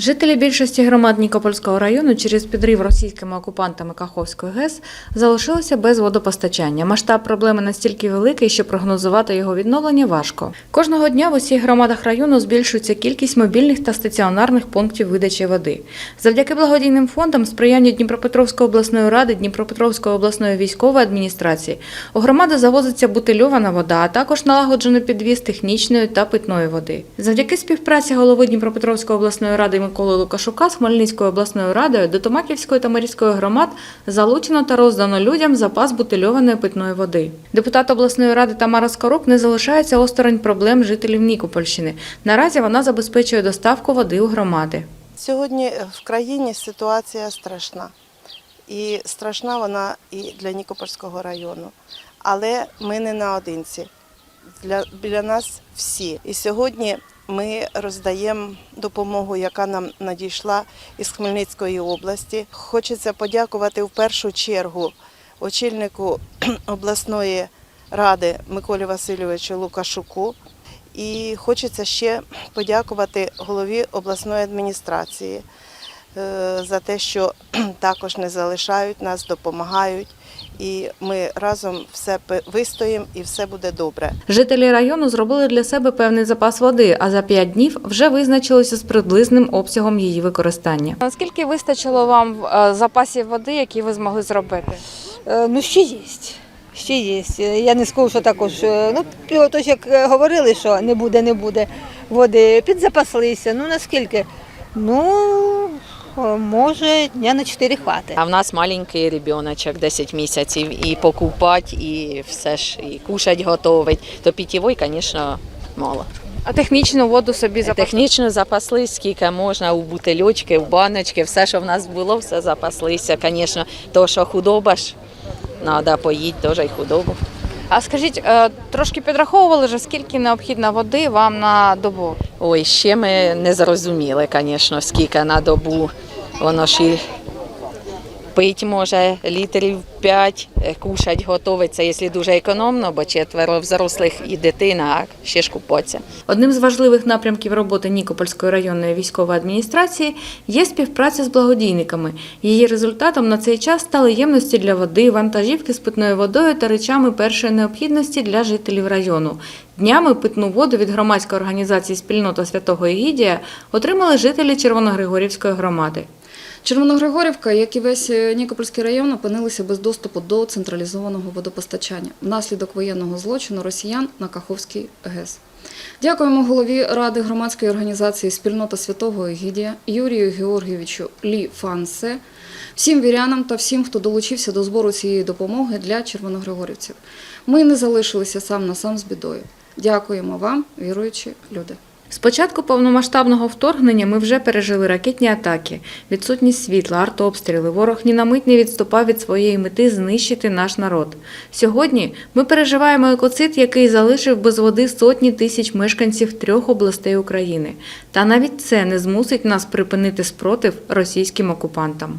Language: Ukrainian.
Жителі більшості громад Нікопольського району через підрив російськими окупантами Каховської ГЕС залишилися без водопостачання. Масштаб проблеми настільки великий, що прогнозувати його відновлення важко. Кожного дня в усіх громадах району збільшується кількість мобільних та стаціонарних пунктів видачі води. Завдяки благодійним фондам, сприянню Дніпропетровської обласної ради, Дніпропетровської обласної військової адміністрації у громади завозиться бутильована вода, а також налагоджено підвіз технічної та питної води. Завдяки співпраці голови Дніпропетровської обласної ради Миколи Лукашука з Хмельницькою обласною радою до Томаківської та Марівської громад залучено та роздано людям запас бутильованої питної води. Депутат обласної ради Тамара Скорук не залишається осторонь проблем жителів Нікопольщини. Наразі вона забезпечує доставку води у громади. Сьогодні в країні ситуація страшна. І страшна вона і для Нікопольського району. Але ми не наодинці. Для, біля нас всі. І сьогодні ми роздаємо допомогу, яка нам надійшла із Хмельницької області. Хочеться подякувати в першу чергу очільнику обласної ради Миколі Васильовичу Лукашуку. І хочеться ще подякувати голові обласної адміністрації е, за те, що також не залишають нас, допомагають. І ми разом все вистоїмо і все буде добре. Жителі району зробили для себе певний запас води, а за п'ять днів вже визначилися з приблизним обсягом її використання. Наскільки вистачило вам е, запасів води, які ви змогли зробити? Е, Ну, ще є. Ще є. Я не скажу, що також. е, Ну, ото як е, говорили, що не буде, не буде води, підзапаслися. Ну наскільки? Ну, е, може, дня на 4 хватить. А в нас маленький ребеночок, 10 місяців, і покупати, і все ж, і кушать готовить. То питьової, звісно, мало. А технічну воду собі запасли? Технічно запаслись, скільки можна, у бутильочки, в баночки, все, що в нас було, все запаслися. Звісно, то, що худоба ж, треба поїти теж і худобу. А скажіть, е, трошки підраховували вже, скільки необхідно води вам на добу? Ой, ще ми не зрозуміли, звісно, скільки на добу. Воно ж і пить може літрів 5, кушать готовиться, якщо дуже економно, бо четверо взрослих і дитина, а ще ж купаться. Одним з важливих напрямків роботи Нікопольської районної військової адміністрації є співпраця з благодійниками. Її результатом на цей час стали ємності для води, вантажівки з питною водою та речами першої необхідності для жителів району. Днями питну воду від громадської організації Спільнота Святого Ігідія отримали жителі Червоногригорівської громади. Червоногригорівка, як і весь е, Нікопольський район, опинилися без доступу до централізованого водопостачання внаслідок воєнного злочину росіян на Каховській ГЕС. Дякуємо голові Ради громадської організації Спільнота Святого Егідія Юрію Георгійовичу Лі Фансе, всім вірянам та всім, хто долучився до збору цієї допомоги для червоногригорівців. Ми не залишилися сам на сам з бідою. Дякуємо вам, віруючі люди. З початку повномасштабного вторгнення ми вже пережили ракетні атаки, відсутність світла, артобстріли. Ворог ні на мить не відступав від своєї мети знищити наш народ. Сьогодні ми переживаємо екоцид, який залишив без води сотні тисяч мешканців трьох областей України. Та навіть це не змусить нас припинити спротив російським окупантам.